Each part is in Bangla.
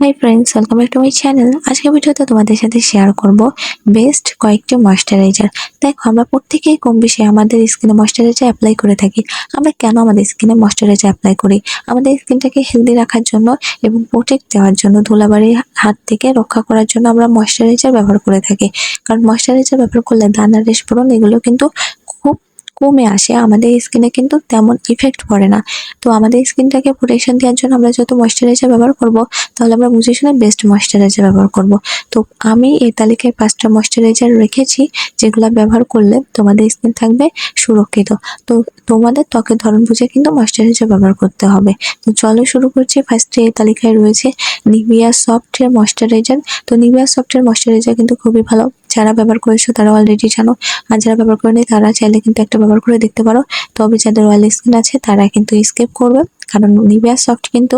Hi friends welcome back to my channel আজকের ভিডিওতে তোমাদের সাথে শেয়ার করব বেস্ট কয়েকটি ময়শ্চারাইজার দেখো, আমরা প্রত্যেকেই কম বেশি আমাদের স্কিনে ময়শ্চারাইজার অ্যাপ্লাই করে থাকি। আমরা কেন আমাদের স্কিনে ময়শ্চারাইজার অ্যাপ্লাই করি? আমাদের স্কিনটাকে হেলদি রাখার জন্য এবং প্রোটেক্ট দেওয়ার জন্য ধুলাবাড়ির হাত থেকে রক্ষা করার জন্য আমরা ময়শ্চারাইজার ব্যবহার করে থাকি। কারণ ময়শ্চারাইজার ব্যবহার করলে দানা রেশপরন এগুলো কিন্তু খুব কমে আসে, আমাদের স্কিনে কিন্তু তেমন ইফেক্ট পড়ে না। তো আমাদের স্কিনটাকে প্রোটেকশন দেওয়ার জন্য আমরা যত ময়শ্চারাইজার ব্যবহার করব, তাহলে আমরা বুঝে শুনে বেস্ট ময়শ্চারাইজার ব্যবহার করব। তো আমি এই তালিকায় পাঁচটা ময়শ্চারাইজার রেখেছি, যেগুলো ব্যবহার করলে তোমাদের স্কিন থাকবে সুরক্ষিত। তো তোমাদের ত্বকের ধরন বুঝে কিন্তু ময়শ্চারাইজার ব্যবহার করতে হবে। তো চলো শুরু করছি ফার্স্টে এই তালিকায় রয়েছে নিভিয়া সফটের ময়শ্চারাইজার তো নিভিয়া সফটের ময়শ্চারাইজার কিন্তু খুবই ভালো। যারা ব্যবহার করেছ তারা অলরেডি জানো। আর যারা ব্যবহার করেনি তারা চাইলে কিন্তু একটা ব্যবহার করে দেখতে পারো। তবে যাদের অয়েল স্কিন আছে তারা কিন্তু স্কেপ করবে। কারণ নিভিয়া সফট কিন্তু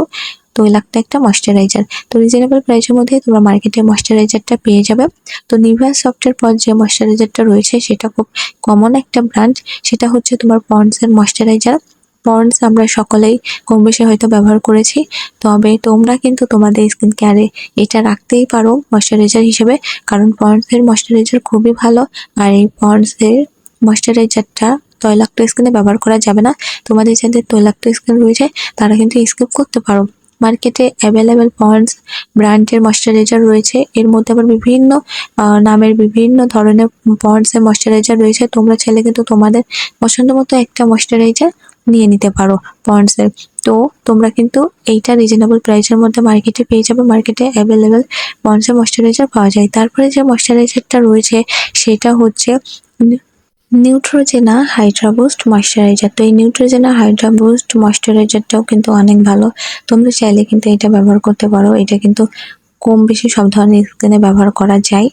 তৈলাক্ত একটা ময়শ্চারাইজার তো রিজনেবল প্রাইসের মধ্যে তোমরা মার্কেটে ময়শ্চারাইজারটা পেয়ে যাবে। তো নিভিয়া সফটের পর যে ময়শ্চারাইজারটা রয়েছে সেটা খুব কমন একটা ব্র্যান্ড সেটা হচ্ছে তোমার পন্ডসের ময়শ্চারাইজার পন্ডস আমরা সকলেই কম বেশি হয়তো ব্যবহার করেছি। তবে তোমরা কিন্তু তোমাদের স্কিন কেয়ারে এটা রাখতেই পারো ময়শ্চারাইজার হিসেবে। কারণ পন্ডসের ময়শ্চারাইজার খুবই ভালো আর এই পন্ডসের ময়শ্চারাইজারটা তৈলাক্ত স্কিনে ব্যবহার করা যাবে না। তোমাদের যাদের তৈলাক্ত স্কিন রয়েছে, তারা কিন্তু স্কিপ করতে পারো। মার্কেটে অ্যাভেলেবেল পন্ডস ব্র্যান্ডের ময়শ্চারাইজার রয়েছে। এর মধ্যে আবার বিভিন্ন নামের বিভিন্ন ধরনের পন্ডসের ময়শ্চারাইজার রয়েছে। তোমরা চাইলে কিন্তু তোমাদের পছন্দ মতো একটা ময়শ্চারাইজার নিয়ে নিতে পারো পন্ডসের তো তোমরা কিন্তু এইটা রিজনেবল প্রাইসের মধ্যে মার্কেটে পেয়ে যাবে। মার্কেটে অ্যাভেলেবেল পন্ডসের ময়শ্চারাইজার পাওয়া যায়। তারপরে যে ময়শ্চারাইজারটা রয়েছে, সেটা হচ্ছে নিউট্রোজেনা হাইড্রা বুস্ট ময়শ্চারাইজার তো এই নিউট্রোজেনা হাইড্রা বুস্ট ময়শ্চারাইজারটাও কিন্তু অনেক ভালো। তোমরা চাইলে কিন্তু এটা ব্যবহার করতে পারো। এটা কিন্তু কম বেশি সব ধরনের স্কিনে ব্যবহার করা যায়।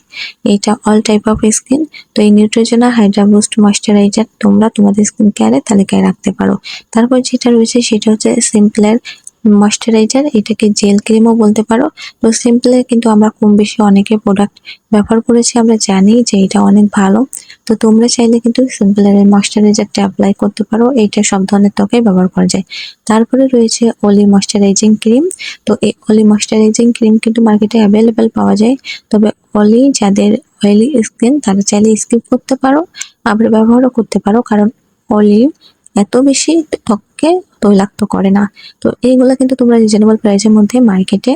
এটা অল টাইপ অফ স্কিন তো এই নিউট্রোজেনা হাইড্রা বুস্ট ময়শ্চারাইজার তোমরা তোমাদের স্কিন কেয়ারে তালিকায় রাখতে পারো। তারপর যেটা রয়েছে সেটা হচ্ছে সিম্পলের ময়শ্চারাইজার এটাকে জেল ক্রিমও বলতে পারো। তো সিম্পলে কিন্তু আমরা কম বেশি অনেকে প্রোডাক্ট ব্যবহার করেছি, আমরা জানি যে এটা অনেক ভালো। তো তোমরা চাইলে কিন্তু সিম্পলের ময়শ্চারাইজারটা অ্যাপ্লাই করতে পারো এটা সব ধরনের ত্বকে ব্যবহার করা যায়। তারপরে রয়েছে অলি ময়শ্চারাইজিং ক্রিম তো এই অলি ময়শ্চারাইজিং ক্রিম কিন্তু মার্কেটে অ্যাভেলেবেল পাওয়া যায়। তবে অলি যাদের অয়েলি স্কিন তারা চাইলে স্কিপ করতে পারো, আবার ব্যবহারও করতে পারো। কারণ অলি এত বেশি ত্বককে তৈলাক্ত করে না। তো এইগুলো কিন্তু তোমরা রিজনেবল প্রাইসের মধ্যে মার্কেটে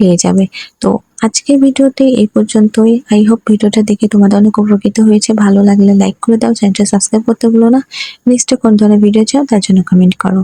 পেয়ে যাবে। তো আজকের ভিডিওতে এই পর্যন্তই। আই হোপ ভিডিওটা দেখে তোমাদের অনেক উপকৃত হয়েছে। ভালো লাগলে লাইক করে দাও। চ্যানেলটা সাবস্ক্রাইব করতে ভুলো না। নেক্সটে কোন ধরনের ভিডিও চাও তার জন্য কমেন্ট করো।